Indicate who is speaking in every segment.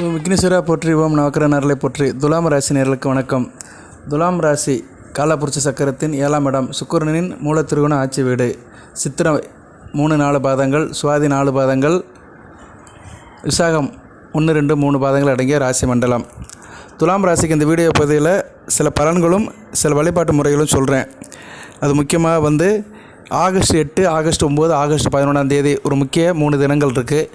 Speaker 1: ஓம் விக்னேஸ்வரா போற்றி ஓம் நவக்கரனர்களை போற்றி. துலாம் ராசி நேர்களுக்கு வணக்கம். துலாம் ராசி காலபுருஷ சக்கரத்தின் ஏழாம் இடம் சுக்கிரனின் மூலத்திருகுண ஆட்சி வீடு. சித்திரை மூணு நாலு பாதங்கள் சுவாதி நாலு பாதங்கள் விசாகம் ஒன்று ரெண்டு மூணு பாதங்கள் அடங்கிய ராசி மண்டலம். துலாம் ராசிக்கு இந்த வீடியோ பதிவில் சில பலன்களும் சில வழிபாட்டு முறைகளும் சொல்கிறேன் அது முக்கியமாக வந்து ஆகஸ்ட் எட்டு ஆகஸ்ட் ஒம்பது ஆகஸ்ட் பதினொன்றாம் தேதி ஒரு முக்கிய மூணு தினங்கள் இருக்குது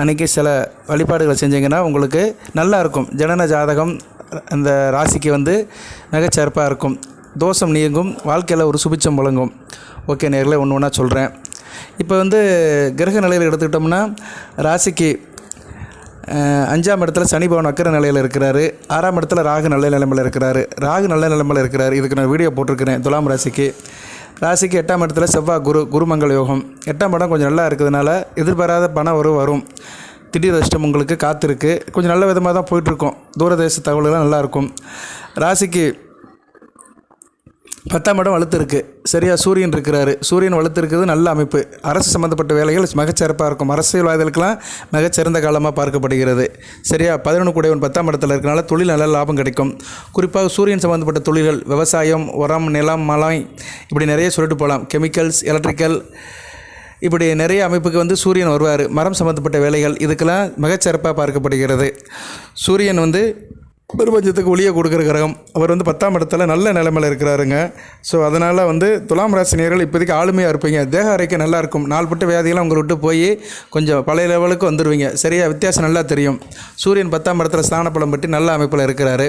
Speaker 1: அன்றைக்கி சில வழிபாடுகளை செஞ்சிங்கன்னா உங்களுக்கு நல்லா இருக்கும். ஜனன ஜாதகம் அந்த ராசிக்கு வந்து மிகச்சிறப்பாக இருக்கும். தோஷம் நீங்கும் வாழ்க்கையில் ஒரு சுபிச்சம் வழங்கும். ஓகே நேரில் ஒன்று ஒன்றா சொல்கிறேன் இப்போ வந்து கிரக நிலையில் எடுத்துக்கிட்டோம்னா ராசிக்கு அஞ்சாம் இடத்துல சனி பவன் அக்கர நிலையில் இருக்கிறாரு. ஆறாம் இடத்துல ராகு நல்ல நிலைமையில் இருக்கிறாரு. ராகு நல்ல நிலைமையில் இருக்கிறாரு. இதுக்கு நான் வீடியோ போட்டிருக்கிறேன் துலாம் ராசிக்கு. ராசிக்கு எட்டாம் இடத்துல செவ்வாய் குரு குருமங்கல யோகம். எட்டாம் இடம் கொஞ்சம் நல்லா இருக்கிறதுனால எதிர்பாராத பணம் வரும் வரும். திடீர் அதிர்ஷ்டம் உங்களுக்கு காத்திருக்கு. கொஞ்சம் நல்ல விதமாக தான் போயிட்டுருக்கோம் தூரதேச தகவல்கள்லாம் நல்லாயிருக்கும் ராசிக்கு பத்தாம் இடம் வளர்த்துருக்கு சரியாக சரியா சூரியன் இருக்கிறாரு. சூரியன் வலுத்து இருக்கிறது நல்ல அமைப்பு. அரசு சம்மந்தப்பட்ட வேலைகள் மிகச்சிறப்பாக இருக்கும். அரசியல்வாதிகளுக்கெல்லாம் மிகச்சிறந்த காலமாக பார்க்கப்படுகிறது. சரியா பதினொன்று கூடையவன் பத்தாம் இடத்துல இருக்கனால தொழில் நல்ல லாபம் கிடைக்கும். குறிப்பாக சூரியன் சம்மந்தப்பட்ட தொழில்கள் விவசாயம் உரம் நிலம் மலை இப்படி நிறைய சொல்லிட்டு போகலாம். கெமிக்கல்ஸ் எலக்ட்ரிக்கல் இப்படி நிறைய அமைப்புக்கு வந்து சூரியன் வருவார். மரம் சம்மந்தப்பட்ட வேலைகள் இதுக்கெல்லாம் மிகச்சிறப்பாக பார்க்கப்படுகிறது. சூரியன் வந்து பிரபஞ்சத்துக்கு ஒளியை கொடுக்குற கிரகம். அவர் வந்து பத்தாம் இடத்துல நல்ல நிலைமையில் இருக்கிறாருங்க. ஸோ அதனால் வந்து துலாம் ராசி நேர்கள் இப்போதைக்கு ஆளுமையாக இருப்பீங்க. தேக அறைக்கு நல்லாயிருக்கும் நாள்பட்டு நாள்பட்ட உங்களை விட்டு போய் கொஞ்சம் பழைய லெவலுக்கு வந்துடுவீங்க சரியாக வித்தியாசம் நல்லா தெரியும். சூரியன் பத்தாம் இடத்துல ஸ்தானப்பலம் பற்றி நல்ல அமைப்பில் இருக்கிறாரு.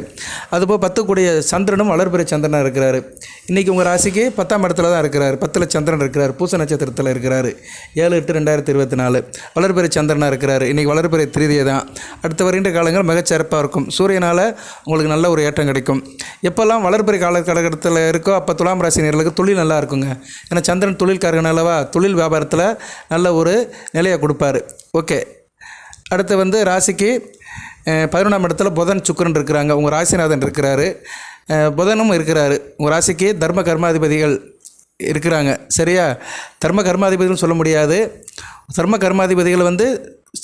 Speaker 1: அதுபோல் பத்துக்கூடிய சந்திரனும் வளர்பிறை சந்திரனாக இருக்கிறாரு. இன்றைக்கி உங்கள் ராசிக்கு பத்தாம் இடத்துல தான் இருக்கிறார். பத்தில் சந்திரன் இருக்கிறார். பூச நட்சத்திரத்தில் இருக்கிறாரு. ஏழு எட்டு ரெண்டாயிரத்தி இருபத்தி நாலு வளர்பிறை சந்திரனாக இருக்கிறாரு. இன்றைக்கி வளர்பிறை திருதியை தான். அடுத்த வருகின்ற காலங்கள் மிகச்சிறப்பாக இருக்கும். சூரியனால் உங்களுக்கு நல்ல ஒரு ஏற்றம் கிடைக்கும். எப்போல்லாம் வளர்பிறை கால காலகட்டத்தில் இருக்கோ அப்போ துலாம் ராசி நேர்களுக்கு தொழில் நல்லா இருக்குங்க. ஏன்னா சந்திரன் தொழில்காரகன் அல்லவா தொழில் வியாபாரத்தில் நல்ல ஒரு நிலையை கொடுப்பாரு. ஓகே. அடுத்து வந்து ராசிக்கு பதினொன்றாம் இடத்துல புதன் சுக்கிரன் இருக்கிறாங்க. உங்கள் ராசிநாதன் இருக்கிறாரு. புதனும் இருக்கிறாரு. உங்கள் ராசிக்கு தர்ம கர்மாதிபதிகள் இருக்கிறாங்க. சரியா? தர்ம கர்மாதிபதினு சொல்ல முடியாது. தர்ம கர்மாதிபதிகள் வந்து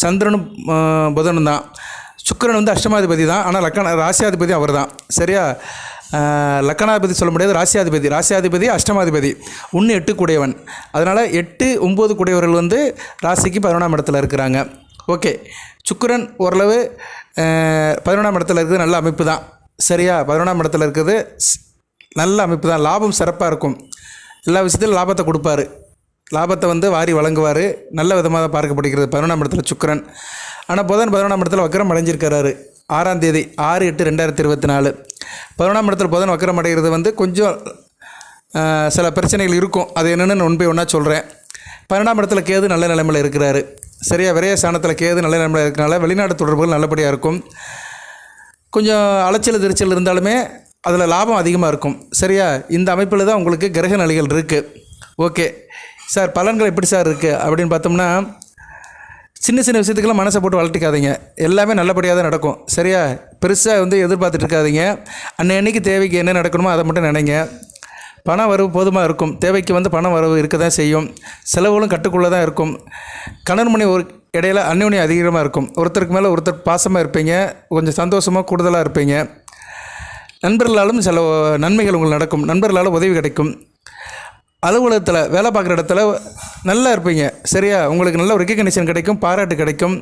Speaker 1: சந்திரனும் புதனும் தான் சுக்கிரன் வந்து அஷ்டமாதிபதி தான் ஆனால் லக்கண ராசியாதிபதி அவர் தான் சரியா லக்கணாதிபதி சொல்ல முடியாது ராசியாதிபதி. ராசியாதிபதி அஷ்டமாதிபதி. ஒன்று எட்டு கூடையவன். அதனால் எட்டு ஒம்பது கூடையவர்கள் வந்து ராசிக்கு பதினொன்றாம் இடத்துல இருக்கிறாங்க. ஓகே. சுக்கரன் ஓரளவு பதினொன்றாம் இடத்துல இருக்கிறது நல்ல அமைப்பு தான். சரியா? பதினொன்றாம் இடத்துல இருக்கிறது ஸ்- நல்ல அமைப்பு தான். லாபம் சிறப்பாக இருக்கும். எல்லா விஷயத்திலும் லாபத்தை கொடுப்பாரு. லாபத்தை வந்து வாரி வழங்குவார். நல்ல விதமாக தான் பார்க்கப்படுகிறது. பதினொன்றாம் இடத்துல சுக்கிரன். ஆனால் புதன் பதினொன்றாம் இடத்துல வக்கரம் அடைஞ்சிருக்கிறாரு. ஆறாம் தேதி ஆறு எட்டு ரெண்டாயிரத்தி இருபத்தி நாலு. பதினொன்றாம் இடத்துல புதன் வக்கரம் அடைகிறது வந்து கொஞ்சம் சில பிரச்சனைகள் இருக்கும். அது என்னென்னு ஒன் பை ஒன்றா சொல்கிறேன் பன்னெண்டாம் இடத்துல கேது நல்ல நிலைமையில் இருக்கிறாரு. சரியாக விரைய ஸ்தானத்தில் கேது நல்ல நிலைமையில் இருக்கிறனால வெளிநாட்டு தொடர்புகள் நல்லபடியாக இருக்கும். கொஞ்சம் அலைச்சல் திருச்சல் இருந்தாலுமே அதில் லாபம் அதிகமாக இருக்கும். சரியா இந்த அமைப்பில் தான் உங்களுக்கு கிரக நிலைகள் இருக்குது ஓகே. சார் பலன்கள் எப்படி சார் இருக்குது அப்படின்னு பார்த்தோம்னா சின்ன சின்ன விஷயத்துக்கெல்லாம் மனசை போட்டு வளர்த்திக்காதீங்க. எல்லாமே நல்லபடியாக தான் நடக்கும். சரியா? பெருசாக வந்து எதிர்பார்த்துட்டு இருக்காதீங்க அன்னைக்கு தேவைக்கு என்ன நடக்கணுமோ அதை மட்டும் நினைங்க. பண வரவு போதுமாக இருக்கும். தேவைக்கு வந்து பண வரவு இருக்க தான் செய்யும். செலவுகளும் கட்டுக்குள்ளே தான் இருக்கும். கணவன் மணி ஒரு இடையில அந்யோன்யம் அதிகமாக இருக்கும். ஒருத்தருக்கு மேலே ஒருத்தர் பாசமாக இருப்பீங்க. கொஞ்சம் சந்தோஷமாக கூடுதலாக இருப்பீங்க. நண்பர்களாலும் சில நன்மைகள் உங்களுக்கு நடக்கும். நண்பர்களால் உதவி கிடைக்கும். அலுவலகத்தில் வேலை பார்க்குற இடத்துல நல்லா இருப்பீங்க. சரியா? உங்களுக்கு நல்ல ஒரு ரெக்கக்னிஷன் கிடைக்கும் பாராட்டு கிடைக்கும்.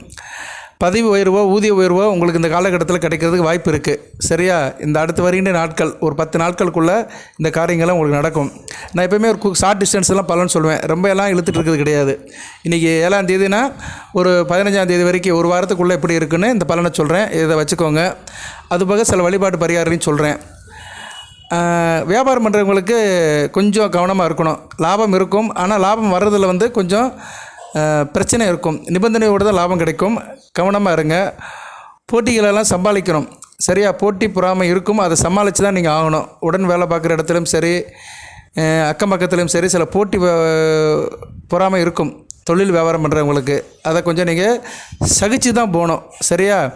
Speaker 1: பதவி உயர்வோ ஊதிய உயர்வோ உங்களுக்கு இந்த காலகட்டத்தில் கிடைக்கிறதுக்கு வாய்ப்பு இருக்குது சரியா? இந்த அடுத்து வருகின்ற நாட்கள் ஒரு பத்து நாட்களுக்குள்ளே இந்த காரியங்கள்லாம் உங்களுக்கு நடக்கும். நான் எப்போயுமே ஒரு ஷார்ட் டிஸ்டன்ஸ்லாம் பலன்னு சொல்லுவேன். ரொம்ப எல்லாம் இழுத்துட்டு இருக்கிறது கிடையாது. இன்றைக்கி ஏழாம் தேதினா ஒரு பதினஞ்சாம் தேதி வரைக்கும் ஒரு வாரத்துக்குள்ளே எப்படி இருக்குன்னு இந்த பலனை சொல்கிறேன் இதை வச்சுக்கோங்க. அதுபோக சில வழிபாட்டு பரிகாரங்களையும் சொல்கிறேன் வியாபாரம் பண்ணுறவங்களுக்கு கொஞ்சம் கவனமாக இருக்கணும். லாபம் இருக்கும். ஆனால் லாபம் வர்றதில் வந்து கொஞ்சம் பிரச்சனை இருக்கும். நிபந்தனையோடு தான் லாபம் கிடைக்கும். கவனமாக இருங்க. போட்டிகளெல்லாம் சமாளிக்கணும். சரியா போட்டி பொறாமை இருக்கும். அதை சமாளித்து தான் நீங்கள் ஆகணும். உடன் வேலை பார்க்குற இடத்துலையும் சரி அக்கம் பக்கத்துலேயும் சரி சில போட்டி வ- பொறாமை இருக்கும். தொழில் வியாபாரம் பண்ணுறவங்களுக்கு அதை கொஞ்சம் நீங்கள் சகிச்சு தான் போகணும். சரியா?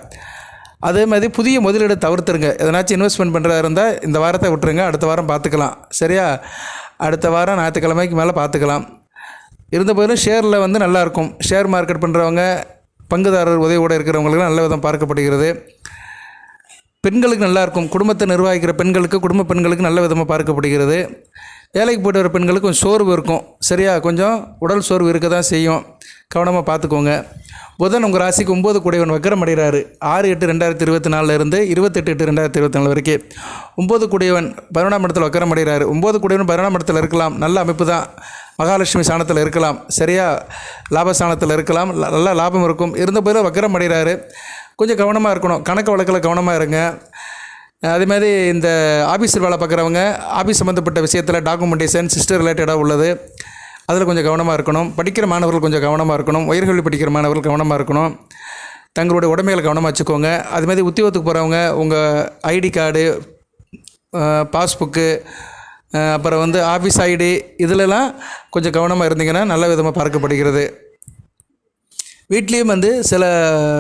Speaker 1: அதே மாதிரி புதிய முதலீடு தவிர்த்துருங்க. எதனாச்சும் இன்வெஸ்ட்மெண்ட் பண்ணுறதா இருந்தால் இந்த வாரத்தை விட்டுருங்க. அடுத்த வாரம் பார்த்துக்கலாம். சரியா? அடுத்த வாரம் ஞாயிற்றுக்கிழமைக்கு மேலே பார்த்துக்கலாம். இருந்த போதிலும் ஷேரில் வந்து நல்லாயிருக்கும். ஷேர் மார்க்கெட் பண்ணுறவங்க பங்குதாரர் உதவியோடு இருக்கிறவங்களுக்கு நல்ல விதம் பார்க்கப்படுகிறது. பெண்களுக்கு நல்லாயிருக்கும். குடும்பத்தை நிர்வகிக்கிற பெண்களுக்கு குடும்ப பெண்களுக்கு நல்ல விதமாக பார்க்கப்படுகிறது. வேலைக்கு போயிட்டு வர பெண்களுக்கு கொஞ்சம் சோர்வு இருக்கும். சரியா? கொஞ்சம் உடல் சோர்வு இருக்க தான் செய்யும். கவனமாக பார்த்துக்கோங்க. புதன் உங்கள் ராசிக்கு ஒம்பது கூடையவன் வக்கரம் அடைகிறாரு. ஆறு எட்டு ரெண்டாயிரத்தி இருபத்தி நாலுலேருந்து இருபத்தெட்டு எட்டு ரெண்டாயிரத்தி இருபத்தி நாலு வரைக்கும் ஒம்பது கூடையவன் பதினொன்றாம் இடத்துல வக்கரம் அடைகிறாரு. ஒம்பது கூடையவன் பதினொன்றாம் இடத்துல இருக்கலாம். நல்ல அமைப்பு தான். மகாலட்சுமி சாணத்தில் இருக்கலாம். சரியா? லாபஸ்தானத்தில் இருக்கலாம். நல்லா நல்ல லாபம் இருக்கும். இருந்த போதிலும் வக்கரம் அடைகிறாரு. கொஞ்சம் கவனமாக இருக்கணும். கணக்கு வழக்கில் கவனமாக இருங்க. அதே மாதிரி இந்த ஆஃபீஸில் வேலை பார்க்குறவங்க ஆஃபீஸ் சம்மந்தப்பட்ட விஷயத்தில் டாக்குமெண்டேஷன் சிஸ்டர் ரிலேட்டடாக உள்ளது. அதில் கொஞ்சம் கவனமாக இருக்கணும். படிக்கிற மாணவர்கள் கொஞ்சம் கவனமாக இருக்கணும். உயர்கல்வி படிக்கிற மாணவர்கள் கவனமாக இருக்கணும். தங்களுடைய உடமைகளை கவனமாக வச்சுக்கோங்க. அது மாதிரி உத்தியோகத்துக்கு போகிறவங்க உங்கள் ஐடி கார்டு பாஸ்புக்கு அப்புறம் வந்து ஆஃபீஸ் ஐடி இதிலெல்லாம் கொஞ்சம் கவனமாக இருந்தீங்கன்னா நல்ல விதமாக பார்க்கப்படுகிறது. வீட்லேயும் வந்து சில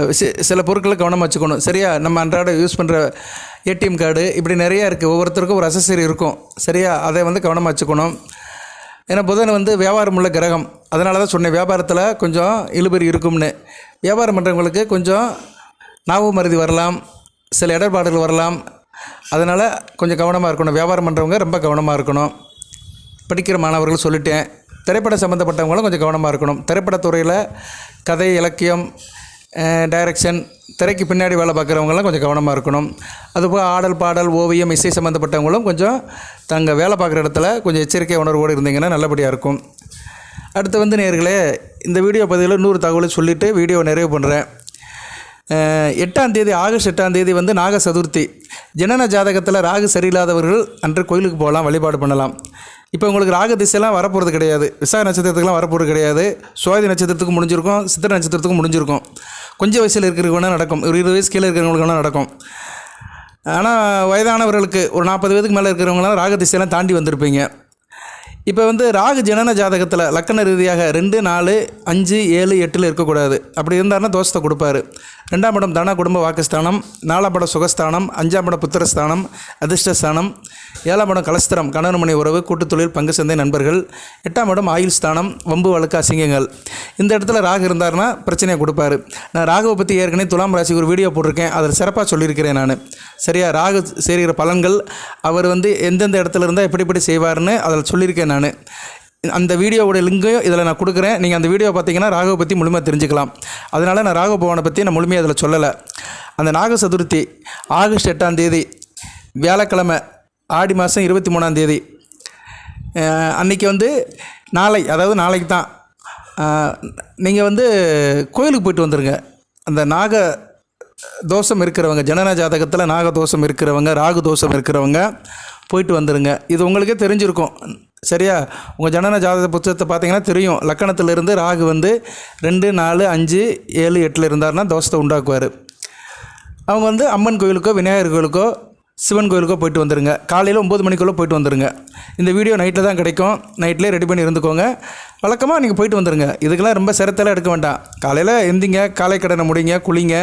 Speaker 1: விஷய சில பொருட்களை கவனமாக வச்சுக்கணும். சரியா? நம்ம அன்றாட யூஸ் பண்ணுற ஏடிஎம் கார்டு இப்படி நிறையா இருக்குது ஒவ்வொருத்தருக்கும் ஒரு அசசரி இருக்கும். சரியா? அதை வந்து கவனமாக வச்சுக்கணும். ஏன்னா புதன் வந்து வியாபாரம் உள்ள கிரகம். அதனால தான் சொன்னேன் வியாபாரத்தில் கொஞ்சம் இழுபறி இருக்கும்னு. வியாபாரம் பண்ணுறவங்களுக்கு கொஞ்சம் நாவு மருதி வரலாம். சில இடர்பாடுகள் வரலாம். அதனால் கொஞ்சம் கவனமாக இருக்கணும். வியாபாரம் பண்ணுறவங்க ரொம்ப கவனமாக இருக்கணும். படிக்கிற மாணவர்கள் சொல்லிட்டேன். திரைப்படம் சம்மந்தப்பட்டவங்களும் கொஞ்சம் கவனமாக இருக்கணும். திரைப்படத்துறையில் கதை இலக்கியம் டைரக்ஷன் திரைக்கு பின்னாடி வேலை பார்க்குறவங்களாம் கொஞ்சம் கவனமாக இருக்கணும். அதுபோக ஆடல் பாடல் ஓவியம் இசை சம்மந்தப்பட்டவங்களும் கொஞ்சம் தங்கள் வேலை பார்க்குற இடத்துல கொஞ்சம் எச்சரிக்கை உணர்வோடு இருந்தீங்கன்னா நல்லபடியாக இருக்கும். அடுத்து வந்து நேர்களே இந்த வீடியோ பதிவில் நூறு தகவலை சொல்லிவிட்டு வீடியோ நிறைவு பண்ணுறேன் எட்டாம் தேதி ஆகஸ்ட் எட்டாம் தேதி வந்து நாக சதுர்த்தி ஜனன ஜாதகத்தில் ராகு சரியில்லாதவர்கள் அன்று கோயிலுக்கு போகலாம் வழிபாடு பண்ணலாம். இப்போ உங்களுக்கு ராகு திசையெல்லாம் வரப்போகிறது கிடையாது. விசாக நட்சத்திரத்துக்குலாம் வரப்போகிறது கிடையாது. சுவாதி நட்சத்திரத்துக்கு முடிஞ்சிருக்கும். சித்திர நட்சத்திரத்துக்கு முடிஞ்சிருக்கும். கொஞ்சம் வயசில் இருக்கிறவங்க வேணால் நடக்கும். ஒரு இருபது வயசு கீழே இருக்கிறவங்களுக்கு வேணால் நடக்கும். ஆனால் வயதானவர்களுக்கு ஒரு நாற்பது வயதுக்கு மேலே இருக்கிறவங்களாம் ராகு திசையெல்லாம் தாண்டி வந்திருப்பீங்க. இப்போ வந்து ராகு ஜனன ஜாதகத்தில் லக்கண ரீதியாக ரெண்டு நாலு அஞ்சு ஏழு எட்டில் இருக்கக்கூடாது. அப்படி இருந்தாருன்னா தோஷத்தை கொடுப்பாரு. ரெண்டாம் இடம் தன குடும்ப வாக்குஸ்தானம் நாலாம் படம் சுகஸ்தானம் அஞ்சாம் படம் புத்திரஸ்தானம் அதிர்ஷ்டஸ்தானம் ஏழாம் இடம் கலஸ்திரம் கணவன்மனை உறவு கூட்டுத்தொழில் பங்கு சந்தை நண்பர்கள் எட்டாம் இடம் ஆயுள் ஸ்தானம் வம்பு வழக்கு அசிங்கங்கள். இந்த இடத்துல ராகு இருந்தாருன்னா பிரச்சனையை கொடுப்பாரு. நான் ராகுவை பற்றி ஏற்கனவே துலாம் ராசிக்கு ஒரு வீடியோ போட்டிருக்கேன். அதில் சிறப்பாக சொல்லியிருக்கிறேன் நான். சரியா? ராகு செய்கிற பலன்கள் அவர் வந்து எந்தெந்த இடத்துல இருந்தால் எப்படி எப்படி செய்வார்னு அதில் சொல்லியிருக்கேன் நான். அந்த வீடியோவோட லிங்கையும் இதில் நான் கொடுக்குறேன். நீங்கள் அந்த வீடியோ பார்த்தீங்கன்னா ராகவ பற்றி முழுமையாக தெரிஞ்சுக்கலாம். அதனால் நான் ராகவ பவனை பற்றி நான் முழுமையாக அதில் சொல்லலை. அந்த நாக சதுர்த்தி ஆகஸ்ட் எட்டாம் தேதி வியாழக்கிழமை ஆடி மாதம் இருபத்தி மூணாம் தேதி. அன்றைக்கி அன்னைக்கு வந்து நாளை அதாவது நாளைக்கு தான். நீங்கள் வந்து கோயிலுக்கு போயிட்டு வந்துடுங்க அந்த நாக தோஷம் இருக்கிறவங்க ஜனன ஜாதகத்தில் நாக தோஷம் இருக்கிறவங்க ராகு தோஷம் இருக்கிறவங்க போயிட்டு வந்துடுங்க இது உங்களுக்கே தெரிஞ்சிருக்கும். சரியா? உங்கள் ஜனன ஜாதக புத்தகத்தை பார்த்தீங்கன்னா தெரியும். லக்கணத்திலிருந்து ராகு வந்து ரெண்டு நாலு அஞ்சு ஏழு எட்டில் இருந்தாருன்னா தோஷத்தை உண்டாக்குவார். அவங்க வந்து அம்மன் கோயிலுக்கோ விநாயகர் கோயிலுக்கோ சிவன் கோயிலுக்கோ போயிட்டு வந்துடுங்க காலையில் ஒம்பது மணிக்குள்ளே போயிட்டு வந்துடுங்க இந்த வீடியோ நைட்டில் தான் கிடைக்கும். நைட்லேயே ரெடி பண்ணி இருந்துக்கோங்க. வழக்கமாக நீங்கள் போயிட்டு வந்துடுங்க இதுக்கெல்லாம் ரொம்ப சிரத்தெல்லாம் எடுக்க வேண்டாம். காலையில் எந்திங்க காலை கடனை முடிங்க குளிங்க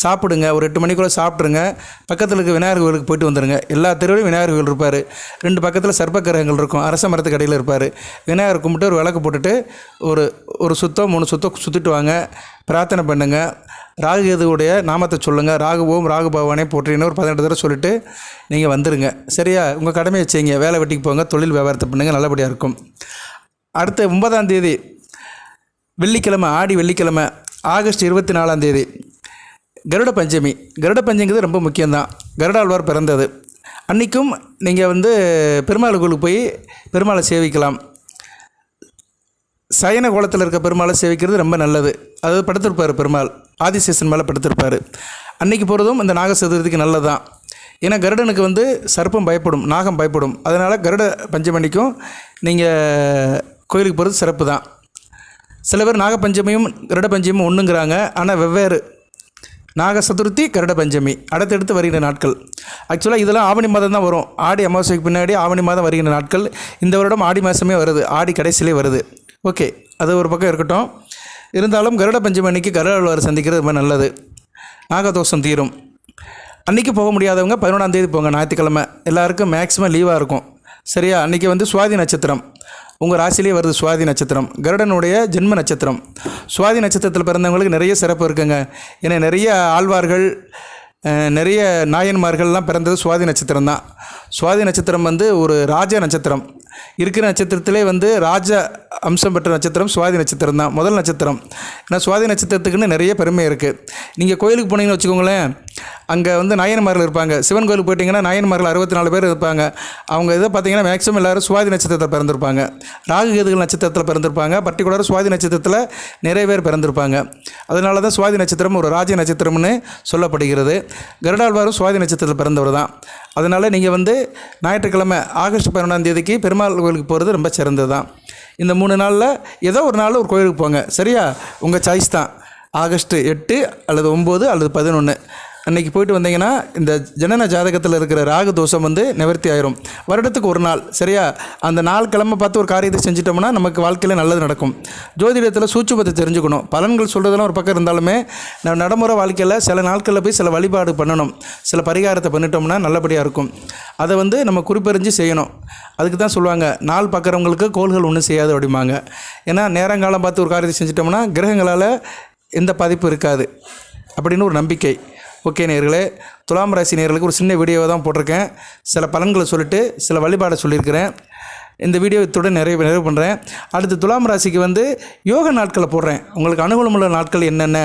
Speaker 1: சாப்பிடுங்க. ஒரு எட்டு மணிக்குள்ளே சாப்பிட்ருங்க பக்கத்தில் இருக்க விநாயகர் கோயிலுக்கு போயிட்டு வந்துடுங்க எல்லா தெருவிலும் விநாயகர் கோயில் இருப்பார். ரெண்டு பக்கத்தில் சர்ப்ப கிரகங்கள் இருக்கும். அரச மரத்துக்கு அடியில் இருப்பார். விநாயகர் கும்பிட்டு ஒரு விளக்கு போட்டுட்டு ஒரு ஒரு சுத்தம் மூணு சுத்தம் சுற்றிட்டு வாங்க. பிரார்த்தனை பண்ணுங்கள் ராகு கேதுவுடைய நாமத்தை சொல்லுங்கள் ராகு ஓம் ராகு பகவானே போற்றின்னு ஒரு பதினெட்டு தடவை சொல்லிட்டு நீங்கள் வந்துடுங்க சரியா? உங்கள் கடமையை செய்யுங்க. வேலை வெட்டிக்கு போங்க. தொழில் வியாபாரத்தை பண்ணுங்கள் நல்லபடியாக இருக்கும். அடுத்த ஒன்பதாம் தேதி வெள்ளிக்கிழமை ஆடி வெள்ளிக்கிழமை ஆகஸ்ட் இருபத்தி நாலாம் தேதி கருட பஞ்சமி. கருட பஞ்சமிங்கிறது ரொம்ப முக்கியம்தான். கருடாழ்வார் பிறந்தது. அன்றைக்கும் நீங்கள் வந்து பெருமாள் கோயிலுக்கு போய் பெருமாளை சேவிக்கலாம். சயன கோலத்தில் இருக்க பெருமாளை சேவிக்கிறது ரொம்ப நல்லது. அதாவது படுத்திருப்பார் பெருமாள். ஆதிசேஷன் மேலே படுத்திருப்பார். அன்னைக்கு போகிறதும் இந்த நாக சதுர்த்திக்கு நல்லது தான் ஏன்னா கருடனுக்கு வந்து சர்ப்பம் பயப்படும் நாகம் பயப்படும். அதனால் கருட பஞ்சமணிக்கும் நீங்கள் கோயிலுக்கு போகிறது சிறப்பு தான் சில பேர் நாகப்பஞ்சமியும் கருட பஞ்சமியும் ஒன்றுங்கிறாங்க ஆனால் வெவ்வேறு. நாக சதுர்த்தி கருட பஞ்சமி. அடுத்தடுத்து வருகிற நாட்கள். ஆக்சுவலாக இதெல்லாம் ஆவணி மாதம் தான் வரும். ஆடி அமாவாசைக்கு பின்னாடி ஆவணி மாதம் வருகிற நாட்கள். இந்த வருடம் ஆடி மாதமே வருது. ஆடி கடைசியிலே வருது. ஓகே அது ஒரு பக்கம் இருக்கட்டும். இருந்தாலும் கருட பஞ்சமணிக்கு கருட கருடாழ்வார் சந்திக்கிறது ரொம்ப நல்லது. நாகதோஷம் தீரும். அன்றைக்கி போக முடியாதவங்க பதினொன்றாம் தேதி போங்க ஞாயிற்றுக்கிழமை. எல்லாருக்கும் மேக்ஸிமம் லீவாக இருக்கும். சரியா? அன்றைக்கி வந்து சுவாதி நட்சத்திரம். உங்கள் ராசியிலே வருது சுவாதி நட்சத்திரம். கருடனுடைய ஜென்ம நட்சத்திரம். சுவாதி நட்சத்திரத்தில் பிறந்தவங்களுக்கு நிறைய சிறப்பு இருக்குங்க. ஏன்னா நிறைய ஆழ்வார்கள் நிறைய நாயன்மார்கள்லாம் பிறந்தது சுவாதி நட்சத்திரம் தான் சுவாதி நட்சத்திரம் வந்து ஒரு ராஜ நட்சத்திரம். இருக்கிற நட்சத்திரத்திலே வந்து ராஜ அம்சம் பெற்ற நட்சத்திரம் சுவாதி நட்சத்திரம் தான். முதல் நட்சத்திரம். ஏன்னா சுவாதி நட்சத்திரத்துக்குன்னு நிறைய பெருமை இருக்குது நீங்கள் கோயிலுக்கு போனீங்கன்னு வச்சுக்கோங்களேன் அங்கே வந்து நாயன்மார்கள் இருப்பாங்க. சிவன் கோயிலுக்கு போயிட்டிங்கன்னா நாயன்மார்கள் அறுபத்தி நாலு பேர் இருப்பாங்க. அவங்க இதை பார்த்தீங்கன்னா மேக்ஸிமம் எல்லாரும் சுவாதி நட்சத்திரத்தில் பிறந்திருப்பாங்க. ராகு கேதுகள் நட்சத்திரத்தில் பிறந்திருப்பாங்க. பர்டிகுலராக சுவாதி நட்சத்திரத்தில் நிறைய பேர் பிறந்திருப்பாங்க. அதனால தான் சுவாதி நட்சத்திரம் ஒரு ராஜ நட்சத்திரம்னு சொல்லப்படுகிறது. கருடாழ்வாரும் சுவாதி நட்சத்திரத்தில் பிறந்தவர் தான். அதனால் நீங்கள் வந்து ஞாயிற்றுக்கிழமை ஆகஸ்ட் பதினொன்றாம் தேதிக்கு பெருமாள் கோயிலுக்கு போகிறது ரொம்ப சிறந்தது தான். இந்த மூணு நாளில் ஏதோ ஒரு நாள் ஒரு கோயிலுக்கு போங்க. சரியா? உங்கள் சாய்ஸ் தான். ஆகஸ்ட்டு எட்டு அல்லது ஒம்பது அல்லது பதினொன்று அன்றைக்கி போயிட்டு வந்தீங்கன்னா இந்த ஜனன ஜாதகத்தில் இருக்கிற ராகு தோஷம் வந்து நிவர்த்தி ஆயிரும். வருடத்துக்கு ஒரு நாள் சரியா? அந்த நாள் கிழமை பார்த்து ஒரு காரியத்தை செஞ்சிட்டோம்னா நமக்கு வாழ்க்கையில் நல்லது நடக்கும். ஜோதிடத்தில் சூட்சுமத்தை தெரிஞ்சுக்கணும். பலன்கள் சொல்கிறதெல்லாம் ஒரு பக்கம் இருந்தாலுமே நம்ம நடைமுறை வாழ்க்கையில் சில நாட்களில் போய் சில வழிபாடு பண்ணணும். சில பரிகாரத்தை பண்ணிட்டோம்னா நல்லபடியாக இருக்கும். அதை வந்து நம்ம குறிப்பறிஞ்சு செய்யணும். அதுக்கு தான் சொல்லுவாங்க நாள் பார்க்குறவங்களுக்கு கோள்கள் ஒன்றும் செய்யாது அப்படிம்பாங்க. ஏன்னா நேரங்காலம் பார்த்து ஒரு காரியத்தை செஞ்சிட்டோம்னா கிரகங்களால் எந்த பாதிப்பும் இருக்காது. அப்படின்னு ஒரு நம்பிக்கை. ஓகே நேர்களே துலாம் ராசி நேர்களுக்கு ஒரு சின்ன வீடியோவை தான் போட்டிருக்கேன். சில பலன்களை சொல்லிட்டு சில வழிபாடை சொல்லியிருக்கிறேன். இந்த வீடியோ இத்துடன் நிறைவு நிறைவு பண்ணுறேன் அடுத்து துலாம் ராசிக்கு வந்து யோக நாட்களை போடுறேன். உங்களுக்கு அனுகூலமுள்ள நாட்கள் என்னென்ன?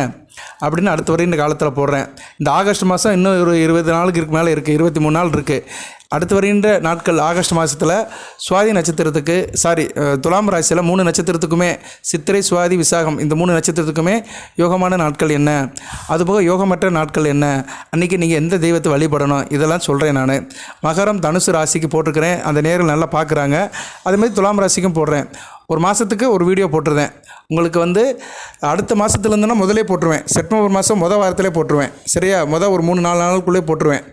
Speaker 1: அப்படின்னு அடுத்த வரை இந்த காலத்தில் போடுறேன். இந்த ஆகஸ்ட் மாதம் இன்னும் ஒரு இருபது நாளுக்கு இருக்கு மேலே இருக்குது இருபத்தி மூணு நாள் இருக்குது அடுத்து வருகின்ற நாட்கள் ஆகஸ்ட் மாதத்தில் சுவாதி நட்சத்திரத்துக்கு சாரி துலாம் ராசியில் மூணு நட்சத்திரத்துக்குமே சித்திரை சுவாதி விசாகம் இந்த மூணு நட்சத்திரத்துக்குமே யோகமான நாட்கள் என்ன? அதுபோக யோகமற்ற நாட்கள் என்ன? அன்றைக்கி நீங்கள் எந்த தெய்வத்தை வழிபடணும்? இதெல்லாம் சொல்கிறேன் நான். மகரம் தனுசு ராசிக்கு போட்டிருக்கிறேன். அந்த நேரில் நல்லா பார்க்குறாங்க அதேமாதிரி துலாம் ராசிக்கும் போடுறேன். ஒரு மாதத்துக்கு ஒரு வீடியோ போட்டிருந்தேன். உங்களுக்கு வந்து அடுத்த மாதத்துலேருந்துன்னா முதலே போட்டுருவேன். செப்டம்பர் மாதம் மொதல் வாரத்திலே போட்டுருவேன். சரியா? மொதல் ஒரு மூணு நாலு நாளுக்குள்ளே போட்டுருவேன்.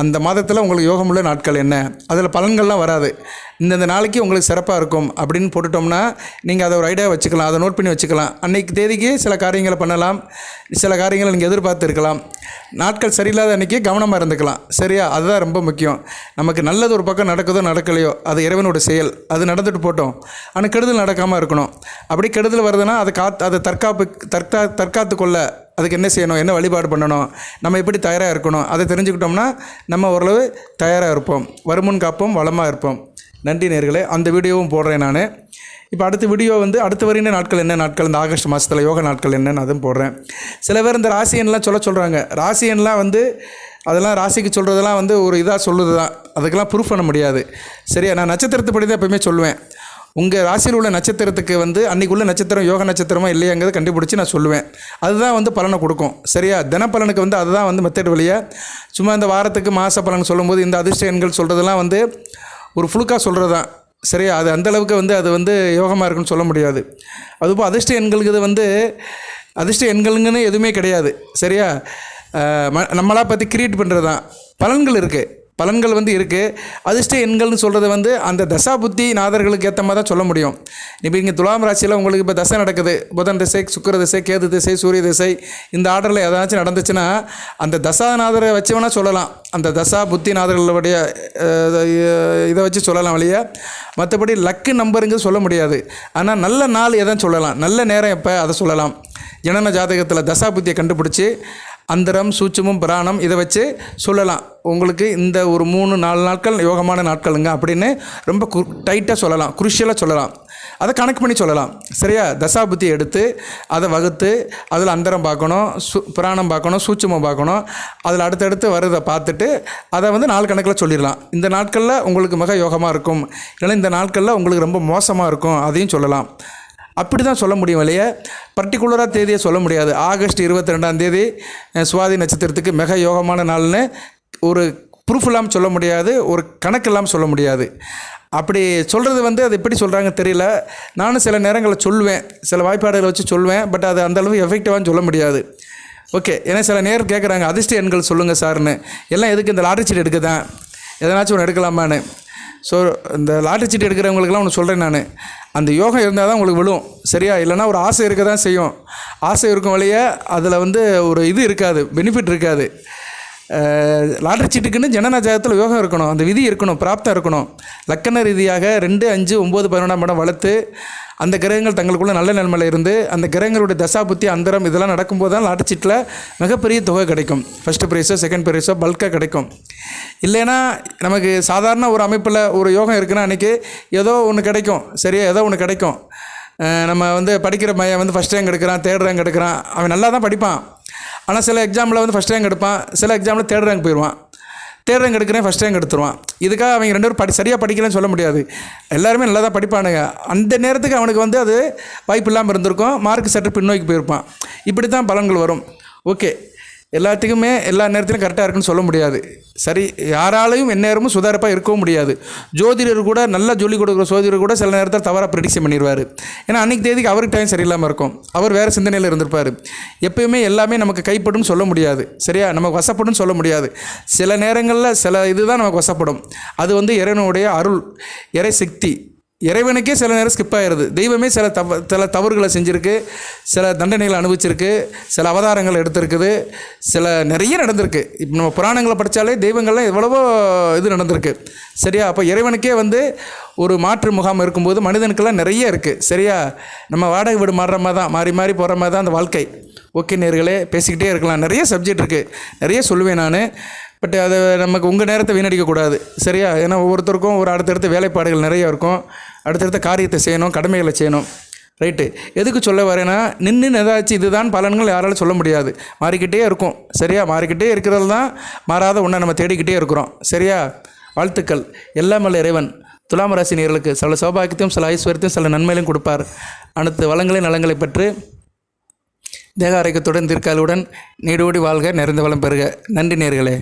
Speaker 1: அந்த மாதத்தில் உங்களுக்கு யோகமுள்ள நாட்கள் என்ன? அதில் பலன்கள்லாம் வராது. இந்தந்த நாளைக்கு உங்களுக்கு சிறப்பாக இருக்கும் அப்படின்னு போட்டுட்டோம்னா நீங்கள் அதை ஒரு ஐடியா வச்சுக்கலாம். அதை நோட் பண்ணி வச்சுக்கலாம். அன்றைக்கு தேதிக்கு சில காரியங்களை பண்ணலாம். சில காரியங்களை நீங்கள் எதிர்பார்த்து இருக்கலாம் நாட்கள் சரியில்லாத அன்றைக்கி கவனமாக இருந்துக்கலாம். சரியா? அதுதான் ரொம்ப முக்கியம். நமக்கு நல்லது ஒரு பக்கம் நடக்குதோ நடக்கலையோ அது இறைவனோட செயல். அது நடந்துட்டு போட்டோம். ஆனால் கெடுதல் நடக்காமல் இருக்கணும். அப்படி கெடுதல் வருதுன்னா அதை காத்து அதை தற்காப்பு தற்கா தற்காத்து கொள்ள அதுக்கு என்ன செய்யணும்? என்ன வழிபாடு பண்ணணும்? நம்ம எப்படி தயாராக இருக்கணும்? அதை தெரிஞ்சுக்கிட்டோம்னா நம்ம ஓரளவு தயாராக இருப்போம். வருமுன் காப்போம் வளமாக இருப்போம். நன்றி நேர்களே அந்த வீடியோவும் போடுறேன் நான். இப்போ அடுத்த வீடியோ வந்து அடுத்து வருகின்ற நாட்கள் என்ன நாட்கள்? இந்த ஆகஸ்ட் மாதத்தில் யோக நாட்கள் என்னன்னு அதுவும் போடுறேன். சில பேர் இந்த ராசியன்லாம் சொல்ல சொல்கிறாங்க ராசியன்லாம் வந்து அதெல்லாம் ராசிக்கு சொல்கிறதெல்லாம் வந்து ஒரு இதாக சொல்லுது தான் அதுக்கெல்லாம் ப்ரூஃப் பண்ண முடியாது. சரியா? நான் நட்சத்திரத்தைப்படி தான் எப்பவுமே சொல்லுவேன். உங்கள் ராசியில் உள்ள நட்சத்திரத்துக்கு வந்து அன்றைக்குள்ள நட்சத்திரம் யோக நட்சத்திரமா இல்லையாங்கிறத கண்டுபிடிச்சி நான் சொல்லுவேன். அதுதான் வந்து பலனை கொடுக்கும். சரியா? தினப்பலனுக்கு வந்து அதுதான் வந்து மெத்தட் வழியாக சும்மா இந்த வாரத்துக்கு மாத பலன் சொல்லும்போது இந்த அதிர்ஷ்ட எண்கள் சொல்கிறதெல்லாம் வந்து ஒரு ஃபுலுக்காக சொல்கிறது தான் சரியா? அது அந்தளவுக்கு வந்து அது வந்து யோகமாக இருக்குன்னு சொல்ல முடியாது. அதுபோல் அதிர்ஷ்ட எண்களுக்கு இது வந்து அதிர்ஷ்ட எண்களுங்கன்னு எதுவுமே கிடையாது. சரியா? ம நம்மளா பற்றி கிரியேட் பண்ணுறது தான் பலன்கள் இருக்குது பலன்கள் வந்து இருக்குது அதிர்ஷ்ட எண்கள்னு சொல்கிறது வந்து அந்த தசா புத்தி நாதர்களுக்கு ஏற்ற மாதிரி தான் சொல்ல முடியும். இப்போ இங்கே துலாம் ராசியில் உங்களுக்கு இப்போ தசை நடக்குது. புதன் திசை சுக்கிர திசை கேது திசை சூரிய திசை இந்த ஆர்டரில் ஏதாச்சும் நடந்துச்சுன்னா அந்த தசாநாதரை வச்சு வேணால் சொல்லலாம். அந்த தசா புத்தி நாதர்களுடைய இதை வச்சு சொல்லலாம் வழியா மற்றபடி லக்கு நம்பருங்க சொல்ல முடியாது. ஆனால் நல்ல நாள் எதை சொல்லலாம். நல்ல நேரம் எப்போ அதை சொல்லலாம். ஜனன ஜாதகத்தில் தசா புத்தியை கண்டுபிடிச்சி அந்தரம் சூட்சமும் பிராணம் இதை வச்சு சொல்லலாம். உங்களுக்கு இந்த ஒரு மூணு நாலு நாட்கள் யோகமான நாட்களுங்க அப்படின்னு ரொம்ப கு டைட்டாக சொல்லலாம். குருஷியலாக சொல்லலாம். அதை கணக்கு பண்ணி சொல்லலாம். சரியா? தசாபுத்தி எடுத்து அதை வகுத்து அதில் அந்தரம் பார்க்கணும் சு பிராணம் பார்க்கணும் சூட்சமம் பார்க்கணும். அதில் அடுத்தடுத்து வர்றதை பார்த்துட்டு அதை வந்து நாள் கணக்கில் சொல்லிடலாம். இந்த நாட்களில் உங்களுக்கு மிக யோகமாக இருக்கும். இல்லைன்னா இந்த நாட்களில் உங்களுக்கு ரொம்ப மோசமாக இருக்கும். அதையும் சொல்லலாம். அப்படி தான் சொல்ல முடியும் இல்லையா? பர்டிகுலராக தேதியை சொல்ல முடியாது. ஆகஸ்ட் இருபத்தி ரெண்டாம் தேதி சுவாதி நட்சத்திரத்துக்கு மிக யோகமான நாள்னு ஒரு ப்ரூஃப் இல்லாமல் சொல்ல முடியாது ஒரு கணக்கு இல்லாமல் சொல்ல முடியாது. அப்படி சொல்கிறது வந்து அது எப்படி சொல்கிறாங்க தெரியல. நானும் சில நேரங்களில் சொல்லுவேன் சில வாய்ப்பாடுகளை வச்சு சொல்லுவேன் பட் அது அந்தளவு எஃபெக்டிவான்னு சொல்ல முடியாது. ஓகே ஏன்னா சில நேரம் கேட்குறாங்க அதிர்ஷ்ட எண்கள் சொல்லுங்கள் சார்னு. எல்லாம் எதுக்கு இந்த லாட்டரி சீட் எடுக்க தான் எதனாச்சும் ஒன்று எடுக்கலாமான்னு. ஸோ இந்த லாட்டரி சீட்டு எடுக்கிறவங்களுக்குலாம் ஒன்று சொல்கிறேன் நான். அந்த யோகம் இருந்தால் தான் உங்களுக்கு விழும். சரியா? இல்லைன்னா ஒரு ஆசை இருக்க தான் செய்யும். ஆசை இருக்கும் வழியே அதில் வந்து ஒரு இது இருக்காது. பெனிஃபிட் இருக்காது. லாட்டரி சீட்டுக்குன்னு ஜனன ஜாதகத்தில் யோகம் இருக்கணும். அந்த விதி இருக்கணும். பிராப்தம் இருக்கணும். லக்கண ரீதியாக ரெண்டு அஞ்சு ஒம்பது பதினொன்றாம் இடம் வளர்த்து அந்த கிரகங்கள் தங்களுக்குள்ள நல்ல நிலைமையில் இருந்து அந்த கிரகங்களுடைய தசா புத்தி அந்தரம் இதெல்லாம் நடக்கும்போது தான் லாட்டச்சீட்டில் மிகப்பெரிய தொகை கிடைக்கும். ஃபஸ்ட்டு ப்ரைஸோ செகண்ட் ப்ரைஸோ பல்காக கிடைக்கும். இல்லைன்னா நமக்கு சாதாரண ஒரு அமைப்பில் ஒரு யோகம் இருக்குன்னா அன்றைக்கி ஏதோ ஒன்று கிடைக்கும். சரியா? ஏதோ ஒன்று கிடைக்கும். நம்ம வந்து படிக்கிற பையன் வந்து ஃபஸ்ட் ரேங்க் எடுக்கிறான் தேர்ட் ரேங்க் எடுக்கிறான். அவன் நல்லா தான் படிப்பான். ஆனால் சில எக்ஸாமில் வந்து ஃபஸ்ட் ரேங்க் எடுப்பான் சில எக்ஸாமில் தேர்ட் ரேங்க் போயிடுவான். தேர்ட் ரேங்க் எடுக்கிறேன் ஃபஸ்ட் ரேங்க் எடுத்துருவான். இதுக்காக அவங்க ரெண்டு பேரும் படி சரியாக படிக்கலன்னு சொல்ல முடியாது. எல்லாருமே நல்லா தான் படிப்பானுங்க. அந்த நேரத்துக்கு அவனுக்கு வந்து அது வாய்ப்பு இல்லாமல் இருந்திருக்கும். மார்க் சற்று பின்னோக்கி போயிருப்பான். இப்படி தான் பலன்கள் வரும். ஓகே எல்லாத்துக்குமே எல்லா நேரத்திலும் கரெக்டாக இருக்குன்னு சொல்ல முடியாது. சரி யாராலையும் எந்நேரமும் சுதாரிப்பாக இருக்கவும் முடியாது. ஜோதிடர் கூட நல்லா சொல்லி கொடுக்குற ஜோதிடர் கூட சில நேரத்தில் தவறாக ப்ரிடிக்ஷன் பண்ணிடுவார். ஏன்னா அன்றைக்கி தேதிக்கு அவருக்கு டைம் சரியில்லாமல் இருக்கும். அவர் வேறு சிந்தனையில் இருந்திருப்பார். எப்பயுமே எல்லாமே நமக்கு கைப்படும் சொல்ல முடியாது. சரியா? நமக்கு வசப்படும் சொல்ல முடியாது. சில நேரங்களில் சில இதுதான் நமக்கு வசப்படும். அது வந்து இறைவனுடைய அருள் இறை சக்தி. இறைவனுக்கே சில நேரம் ஸ்கிப் ஆயிடுது தெய்வமே சில தவ சில தவறுகளை செஞ்சுருக்கு. சில தண்டனைகளை அனுபவிச்சிருக்கு. சில அவதாரங்கள் எடுத்திருக்குது. சில நிறைய நடந்திருக்கு. இப்போ நம்ம புராணங்களை படித்தாலே தெய்வங்கள்லாம் எவ்வளவோ இது நடந்திருக்கு. சரியா? அப்போ இறைவனுக்கே வந்து ஒரு மாற்று முகாம் இருக்கும்போது மனிதனுக்கெல்லாம் நிறைய இருக்குது சரியா? நம்ம வாடகை வீடு மாறுற மாதிரி தான் மாறி மாறி போகிற மாதிரி தான் அந்த வாழ்க்கை. ஓகே நேர்களே பேசிக்கிட்டே இருக்கலாம். நிறைய சப்ஜெக்ட் இருக்குது நிறைய சொல்லுவேன் நான். பட் அது நமக்கு உங்கள் நேரத்தை வீணடிக்கக்கூடாது சரியா? ஏன்னா ஒவ்வொருத்தருக்கும் ஒரு அடுத்தடுத்த வேலைப்பாடுகள் நிறைய இருக்கும். அடுத்தடுத்த காரியத்தை செய்யணும் கடமைகளை செய்யணும். ரைட்டு. எதுக்கு சொல்ல வரேன்னா நின்று ஏதாச்சும் இதுதான் பலன்கள் யாராலும் சொல்ல முடியாது. மாறிக்கிட்டே இருக்கும். சரியா? மாறிக்கிட்டே இருக்கிறது தான் மாறாத ஒன்றை நம்ம தேடிக்கிட்டே இருக்கிறோம். சரியா? வாழ்த்துக்கள். எல்லாம் வல்ல இறைவன். துலாம் ராசி நேர்களுக்கு சில சௌபாகியத்தையும் சில ஐஸ்வர்யத்தையும் சில நன்மையிலும் கொடுப்பார். அனைத்து வளங்களையும் நலங்களை பெற்று தேக ஆரோக்கியத்துடன் தீர்க்காலுடன் நீடோடி வாழ்க நிறைந்த வளம் பெறுக. நன்றி நேர்களே.